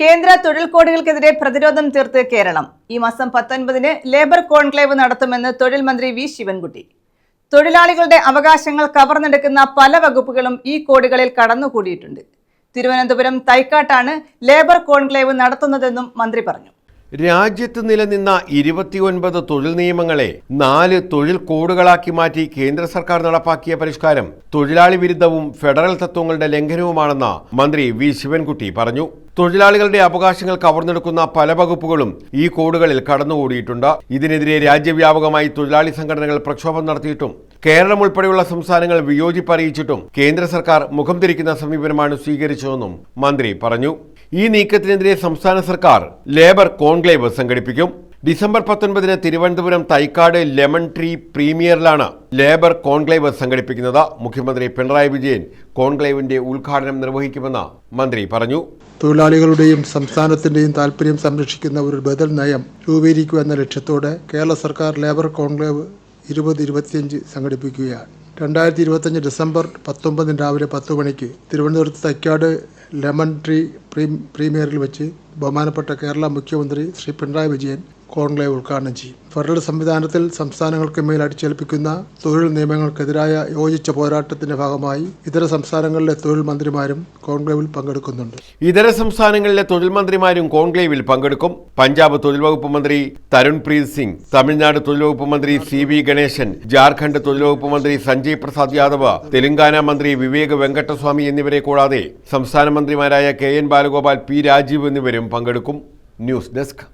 കേന്ദ്ര തൊഴിൽ കോഡുകൾക്കെതിരെ പ്രതിരോധം തീർത്ത് കേരളം. ഈ മാസം പത്തൊൻപതിന് ലേബർ കോൺക്ലേവ് നടത്തുമെന്ന് തൊഴിൽ മന്ത്രി വി ശിവൻകുട്ടി. തൊഴിലാളികളുടെ അവകാശങ്ങൾ കവർന്നെടുക്കുന്ന പല വകുപ്പുകളും ഈ കോഡുകളിൽ കടന്നുകൂടിയിട്ടുണ്ട്. തിരുവനന്തപുരം തൈക്കാട്ടാണ് ലേബർ കോൺക്ലേവ് നടത്തുന്നതെന്നും മന്ത്രി പറഞ്ഞു. രാജ്യത്ത് നിലനിന്ന ഇരുപത്തിയൊൻപത് തൊഴിൽ നിയമങ്ങളെ നാല് തൊഴിൽ കോഡുകളാക്കി മാറ്റി കേന്ദ്ര സർക്കാർ നടപ്പാക്കിയ പരിഷ്കാരം തൊഴിലാളി വിരുദ്ധവും ഫെഡറൽ തത്വങ്ങളുടെ ലംഘനവുമാണെന്ന് മന്ത്രി വി ശിവൻകുട്ടി പറഞ്ഞു. തൊഴിലാളികളുടെ അവകാശങ്ങൾ കവർന്നെടുക്കുന്ന പല വകുപ്പുകളും ഈ കോഡുകളിൽ കടന്നുകൂടിയിട്ടുണ്ട്. ഇതിനെതിരെ രാജ്യവ്യാപകമായി തൊഴിലാളി സംഘടനകൾ പ്രക്ഷോഭം നടത്തിയിട്ടും കേരളം ഉൾപ്പെടെയുള്ള സംസ്ഥാനങ്ങൾ വിയോജിപ്പ് അറിയിച്ചിട്ടും കേന്ദ്ര സർക്കാർ മുഖം തിരിക്കുന്ന സമീപനമാണ് സ്വീകരിച്ചതെന്നും മന്ത്രി പറഞ്ഞു. ഈ നീക്കത്തിനെതിരെ സംസ്ഥാന സർക്കാർ ലേബർ കോൺക്ലേവ് സംഘടിപ്പിക്കും. ഡിസംബർ പത്തൊൻപതിന് തിരുവനന്തപുരം തൈക്കാട് ലെമൺ ട്രീ പ്രീമിയറിലാണ് ലേബർ കോൺക്ലേവ് സംഘടിപ്പിക്കുന്നത്. മുഖ്യമന്ത്രി പിണറായി വിജയൻ കോൺക്ലേവിന്റെ ഉദ്ഘാടനം നിർവഹിക്കുമെന്ന് മന്ത്രി പറഞ്ഞു. തൊഴിലാളികളുടെയും സംസ്ഥാനത്തിന്റെയും താല്പര്യം സംരക്ഷിക്കുന്ന ഒരു ബദൽ നയം രൂപീകരിക്കുക എന്ന ലക്ഷ്യത്തോടെ കേരള സർക്കാർ ലേബർ കോൺക്ലേവ് ഇരുപത് ഇരുപത്തിയഞ്ച് സംഘടിപ്പിക്കുകയാണ്. രണ്ടായിരത്തി ഇരുപത്തഞ്ച് ഡിസംബർ പത്തൊമ്പതിന് രാവിലെ പത്ത് മണിക്ക് തിരുവനന്തപുരത്ത് തൈക്കാട് ലെമൺ ട്രീ പ്രീ പ്രീമിയറിൽ വെച്ച് ബഹുമാനപ്പെട്ട കേരള മുഖ്യമന്ത്രി ശ്രീ പിണറായി വിജയൻ കോൺക്ലേവ് ഉദ്ഘാടനം ചെയ്യും. ഫെഡറൽ സംവിധാനത്തിൽ സംസ്ഥാനങ്ങൾക്ക് മേൽ അടിച്ചേൽപ്പിക്കുന്ന തൊഴിൽ നിയമങ്ങൾക്കെതിരായ യോജിച്ച പോരാട്ടത്തിന്റെ ഭാഗമായി ഇതര സംസ്ഥാനങ്ങളിലെ തൊഴിൽ മന്ത്രിമാരും കോൺക്ലേവിൽ പങ്കെടുക്കുന്നുണ്ട്. ഇതര സംസ്ഥാനങ്ങളിലെ തൊഴിൽ മന്ത്രിമാരും കോൺക്ലേവിൽ പങ്കെടുക്കും. പഞ്ചാബ് തൊഴിൽ വകുപ്പ് മന്ത്രി തരുൺ പ്രീത് സിംഗ് തമിഴ്നാട് തൊഴിൽ വകുപ്പ് മന്ത്രി സി വി ഗണേശൻ ജാർഖണ്ഡ് തൊഴിൽ വകുപ്പ് മന്ത്രി സഞ്ജയ് പ്രസാദ് യാദവ് തെലങ്കാന മന്ത്രി വിവേക് വെങ്കട്ടസ്വാമി എന്നിവരെ കൂടാതെ സംസ്ഥാന മന്ത്രിമാരായ K N Balagopal P Rajeev എന്നിവരും പങ്കെടുക്കും. News desk.